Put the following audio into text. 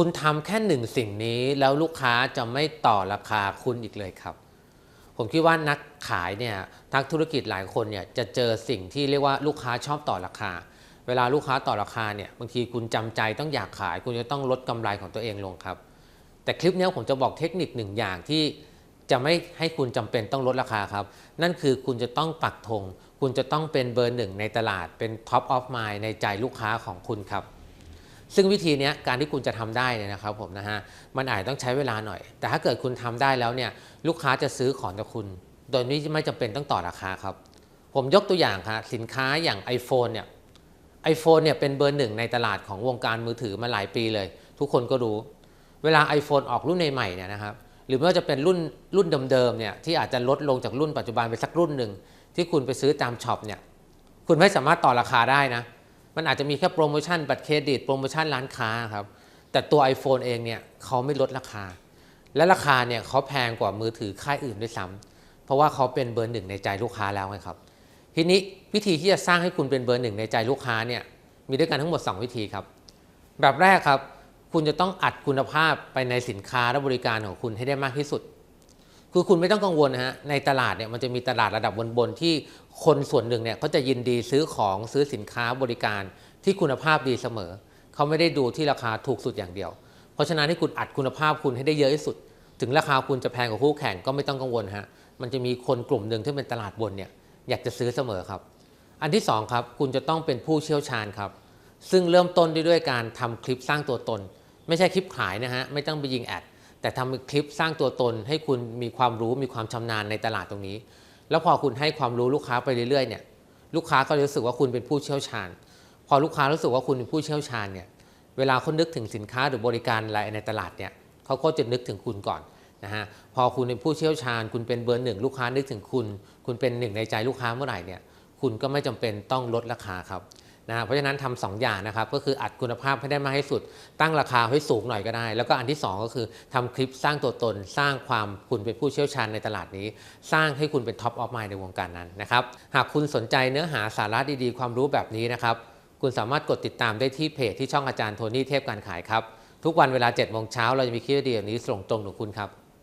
คุณทำแค่หนึ่งสิ่งนี้แล้วลูกค้าจะไม่ต่อราคาคุณอีกเลยครับ ผมคิดว่านักขายเนี่ยนักธุรกิจหลายคนเนี่ยจะเจอสิ่งที่เรียกว่าลูกค้าชอบต่อราคา เวลาลูกค้าต่อราคาเนี่ยบางทีคุณจำใจต้องอยากขาย คุณจะต้องลดกำไรของตัวเองลงครับ แต่คลิปนี้ผมจะบอกเทคนิคหนึ่งอย่างที่จะไม่ให้คุณจำเป็นต้องลดราคาครับ นั่นคือคุณจะต้องปักธง คุณจะต้องเป็นเบอร์หนึ่งในตลาด เป็น Top of Mind ในใจลูกค้าของคุณครับ ซึ่งวิธีนี้การที่คุณจะทำได้เนี่ยนะครับผมนะฮะมันอาจต้องใช้เวลาหน่อย แต่ถ้าเกิดคุณทำได้แล้วเนี่ยลูกค้าจะซื้อของจากคุณ โดยที่ไม่จำเป็นต้องต่อราคาครับ ผมยกตัวอย่างครับสินค้าอย่าง iPhone เนี่ย iPhone เนี่ยเป็นเบอร์หนึ่งในตลาดของวงการมือถือมาหลายปีเลย ทุกคนก็รู้ เวลา iPhone ออกรุ่นใหม่ๆเนี่ยนะครับหรือไม่ว่าจะเป็นรุ่นรุ่นเดิมๆเนี่ยที่อาจจะลดลงจากรุ่นปัจจุบันไปสักรุ่นหนึ่งที่คุณไปซื้อตามช็อปเนี่ยคุณไม่สามารถต่อราคาได้นะ มันอาจจะมีแค่โปรโมชั่นบัตรเครดิตโปรโมชั่นร้านค้าครับแต่ตัว iPhone เองเนี่ยเขาไม่ลดราคา และราคาเนี่ยเขาแพงกว่ามือถือค่ายอื่นด้วยซ้ำเพราะว่าเขาเป็นเบอร์หนึ่งในใจลูกค้าแล้วไงครับทีนี้วิธีที่จะสร้างให้คุณเป็นเบอร์หนึ่งในใจลูกค้าเนี่ยมีด้วยกันทั้งหมด 2 วิธีครับ แบบแรกครับ คุณจะต้องอัดคุณภาพไปในสินค้าและบริการของคุณให้ได้มากที่สุด คือคุณไม่ต้องกังวลนะฮะในตลาดเนี่ยมันจะมีตลาดระดับบนๆที่คนส่วนหนึ่งเนี่ยเขาจะยินดีซื้อของซื้อสินค้าบริการที่คุณภาพดีเสมอ เขาไม่ได้ดูที่ราคาถูกสุดอย่างเดียว เพราะฉะนั้นให้คุณอัดคุณภาพคุณให้ได้เยอะที่สุด ถึงราคาคุณจะแพงกว่าคู่แข่งก็ไม่ต้องกังวลฮะมันจะมีคนกลุ่มหนึ่งที่เป็นตลาดบนเนี่ยอยากจะซื้อเสมอครับ อันที่สองครับคุณจะต้องเป็นผู้เชี่ยวชาญครับ ซึ่งเริ่มต้นด้วยการทำคลิปสร้างตัวตน ไม่ใช่คลิปขายนะฮะไม่ต้องไปยิงแอด แต่ทำคลิปสร้างตัวตนให้คุณมีความรู้มีความชำนาญในตลาดตรงนี้ แล้วพอคุณให้ความรู้ลูกค้าไปเรื่อยๆเนี่ยลูกค้าก็รู้สึกว่าคุณเป็นผู้เชี่ยวชาญ พอลูกค้ารู้สึกว่าคุณเป็นผู้เชี่ยวชาญเนี่ยเวลาเขานึกถึงสินค้าหรือบริการอะไรในตลาดเนี่ยเขาก็จะนึกถึงคุณก่อนนะฮะพอคุณเป็นผู้เชี่ยวชาญ คุณเป็นเบอร์หนึ่งลูกค้านึกถึงคุณ คุณเป็นหนึ่งในใจลูกค้าเมื่อไหร่เนี่ยคุณก็ไม่จำเป็นต้องลดราคาครับ นะเพราะฉะนั้นทำสองอย่างนะครับก็คืออัดคุณภาพให้ได้มากที่สุด ตั้งราคาให้สูงหน่อยก็ได้ แล้วก็อันที่ 2 ก็คือทำคลิปสร้างตัวตน สร้างความคุณเป็นผู้เชี่ยวชาญในตลาดนี้ สร้างให้คุณเป็นท็อปออฟไมล์ในวงการนั้นนะครับหากคุณสนใจเนื้อหาสาระดีๆ ความรู้แบบนี้นะครับคุณสามารถกดติดตามได้ที่เพจที่ช่องอาจารย์โทนี่เทพการขายครับทุกวันเวลา7โมงเช้าเราจะมีคลิปดีแบบนี้ส่งตรงถึงคุณครับ